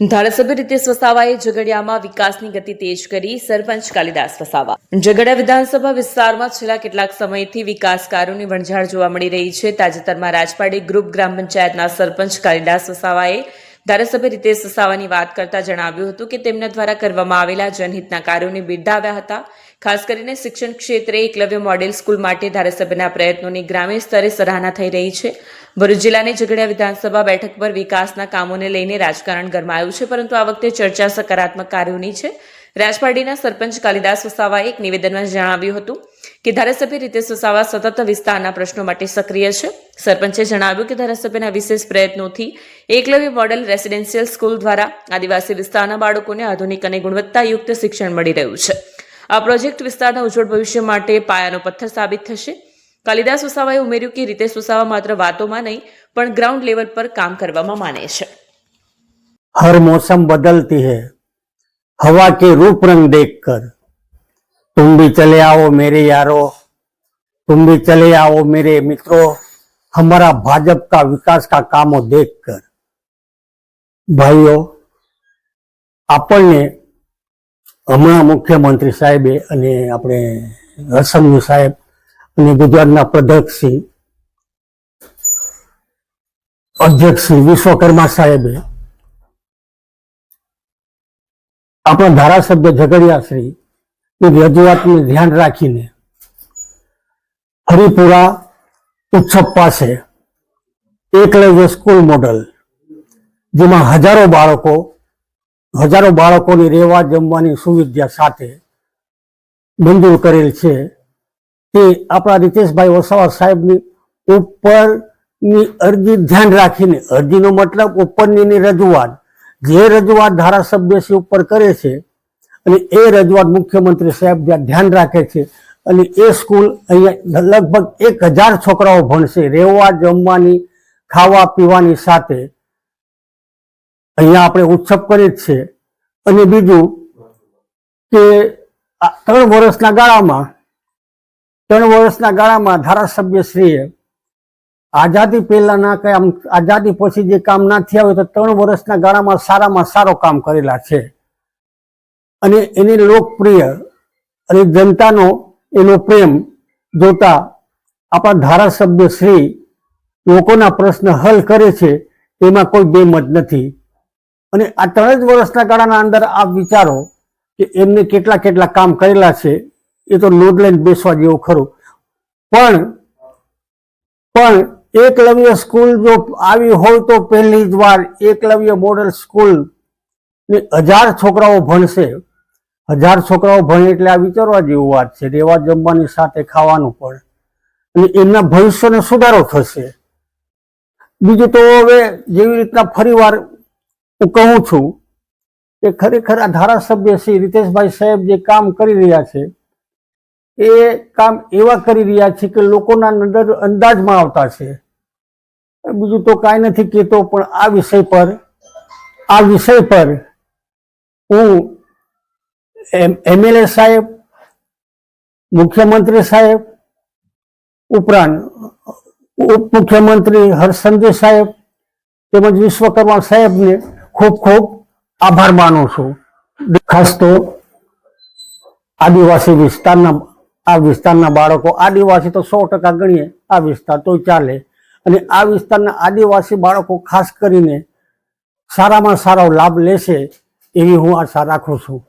ધારાસભ્ય રીતેશ વસાવાએ ઝઘડિયામાં વિકાસની ગતિ તેજ કરી સરપંચ કાલિદાસ વસાવા. ઝઘડિયા વિધાનસભા વિસ્તારમાં છેલ્લા કેટલાક સમયથી વિકાસ કાર્યોની વણઝાર જોવા મળી રહી છે. તાજેતરમાં રાજપાડી ગ્રુપ ગ્રામ પંચાયતના સરપંચ કાલિદાસ વસાવાએ ધારાસભ્ય રીતેશ વસાવાની વાત કરતા જણાવ્યું હતું કે તેમના દ્વારા કરવામાં આવેલા જનહિતના કાર્યોને બિરદાવ્યા હતા. ખાસ કરીને શિક્ષણ ક્ષેત્રે એકલવ્ય મોડેલ સ્કૂલ માટે ધારાસભ્યના પ્રયત્નોની ગ્રામીણ સ્તરે સરાહના થઈ રહી છે. ભરૂચ જિલ્લાની ઝઘડિયા વિધાનસભા બેઠક પર વિકાસના કામોને લઈને રાજકારણ ગરમાયું છે, પરંતુ આ વખતે ચર્ચા સકારાત્મક કાર્યોની છે. રાજપારડીના સરપંચ કાલિદાસ વસાવાએ એક નિવેદનમાં જણાવ્યું હતું કે ધારાસભ્ય રીતેશ વસાવા સતત વિસ્તારના પ્રશ્નો માટે સક્રિય છે. સરપંચે જણાવ્યું કે ધારાસભ્યના વિશેષ પ્રયત્નોથી એકલવ્ય મોડલ રેસિડેન્શિયલ સ્કૂલ દ્વારા આદિવાસી વિસ્તારના બાળકોને આધુનિક અને ગુણવત્તાયુક્ત શિક્ષણ મળી રહ્યું છે. આ પ્રોજેક્ટ વિસ્તારના ઉજ્જવળ ભવિષ્ય માટે પાયાનો પથ્થર સાબિત થશે. કાલિદાસ વસાવાએ ઉમેર્યું કે રીતે વસાવા માત્ર વાતોમાં નહીં, પણ ગ્રાઉન્ડ લેવલ પર કામ કરવામાં માને છે. હર મોસમ બદલતી હૈ. હવા કે રૂપ રંગ દેખ કર तुम भी चले आओ मेरे यारो तुम भी चले आओ मेरे मित्रों हमारा भाजपा का विकास का कामों देखकर ભાઈઓ આપણને હમણાં મુખ્યમંત્રી સાહેબે અને આપણે હર્ષમજી સાહેબ અને ગુજરાતના પ્રધ્યક્ષશ્રી અધ્યક્ષ શ્રી વિશ્વકર્મા સાહેબે આપણા ધારાસભ્ય ઝઘડિયા શ્રી ની રજૂઆતને ધ્યાન રાખીને હરિપુરા ઉત્સવ પાસે એકલવ્ય સ્કૂલ મોડલ, જેમાં હજારો બાળકો, હજારો બાળકોની રહેવા જમવાની સુવિધા સાથે મંજૂર કરેલ છે. તે આપણા રીતેશભાઈ વસાવા સાહેબની ઉપરની અરજી ધ્યાન રાખીને, અરજીનો મતલબ ઉપરની રજૂઆત, જે રજૂઆત ધારાસભ્યશ્રી ઉપર કરે છે અને એ રજૂઆત મુખ્યમંત્રી સાહેબ ધ્યાન રાખે છે. અને એ સ્કૂલ અહીંયા લગભગ એક હજાર છોકરાઓ ભણશે. રહેવા, જમવાની, ખાવા, પીવાની સાથે અહીંયા આપણે ઉત્સવ કરીએ જ છે અને બીજું કે ત્રણ વર્ષના ગાળામાં, ત્રણ વર્ષના ગાળામાં ધારાસભ્યશ્રીએ આઝાદી પહેલાના કામ, આઝાદી પછી જે કામ ના થયા હોય તો ત્રણ વર્ષના ગાળામાં સારામાં સારો કામ કરેલા છે. અને એને લોકપ્રિય અને જનતાનો એનો પ્રેમ જોતા આપણા ધારાસભ્ય શ્રી લોકોના પ્રશ્ન હલ કરે છે એમાં કોઈ બેમત નથી. અને આ ત્રણ જ વર્ષના ગાળાના અંદર આ વિચારો કે એમને કેટલા કેટલા કામ કરેલા છે, એ તો લોડ લઈને બેસવા જેવું ખરું. પણ પણ એકલવ્ય સ્કૂલ જો આવી હોય તો પહેલી જ વાર એકલવ્ય મોડલ સ્કૂલ ને હજાર છોકરાઓ ભણશે. હજાર છોકરાઓ ભણે એટલે આ વિચારવા જેવું વાત છે, રેવા જમવાની સાથે ખાવાનું પણ. અને એમના ભવિષ્યનો સુધારો થશે. બીજું તો હવે જેવી રીતના ફરીવાર હું કહું છું કે ખરેખર આ ધારાસભ્ય શ્રી રીતેશભાઈ સાહેબ જે કામ કરી રહ્યા છે, એ કામ એવા કરી રહ્યા છે કે લોકોના નજર અંદાજમાં આવતા છે. બીજું તો કાંઈ નથી કહેતો, પણ આ વિષય પર, આ વિષય પર હું એમએલએ સાહેબ, મુખ્યમંત્રી સાહેબ, ઉપરાંત, ઉપ, મુખ્યમંત્રી હર્ષ સાહેબ તેમજ વિશ્વકર્મા સાહેબને ખૂબ ખૂબ આભાર માનું છું. ખાસ તો આદિવાસી વિસ્તારના, આ વિસ્તારના બાળકો, આદિવાસી તો સો ટકા ગણીએ, આ વિસ્તાર તો ચાલે. અને આ વિસ્તારના આદિવાસી બાળકો ખાસ કરીને સારામાં સારો લાભ લેશે એવી હું આશા રાખું છું.